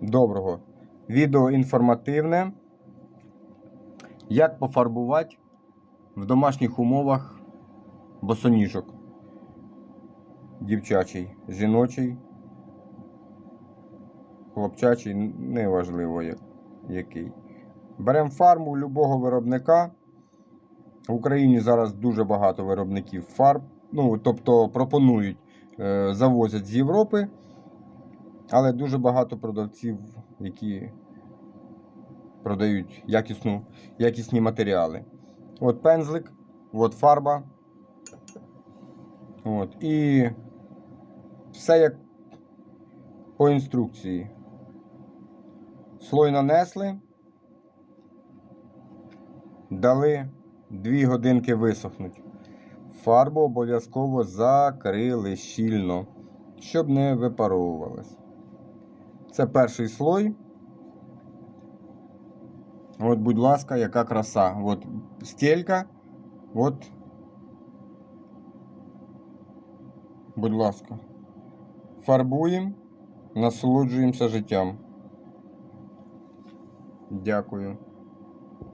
Доброго. Відео інформативне. Як пофарбувати в домашніх умовах босоніжок. Дівчачий, жіночий, хлопчачий, неважливо який. Беремо фарбу любого виробника. В Україні зараз дуже багато виробників фарб. Ну, тобто пропонують, е, завозять з Європи. Але дуже багато продавців, які продають якісну, якісні матеріали. От пензлик, от фарба. От, і все як по інструкції. Слой нанесли, дали 2 годинки висохнуть. Фарбу обов'язково закрили щільно, щоб не випаровувалась. Це перший слой. От, будь ласка, яка краса. От стелька. От. Будь ласка. Фарбуємо, насолоджуємося життям. Дякую.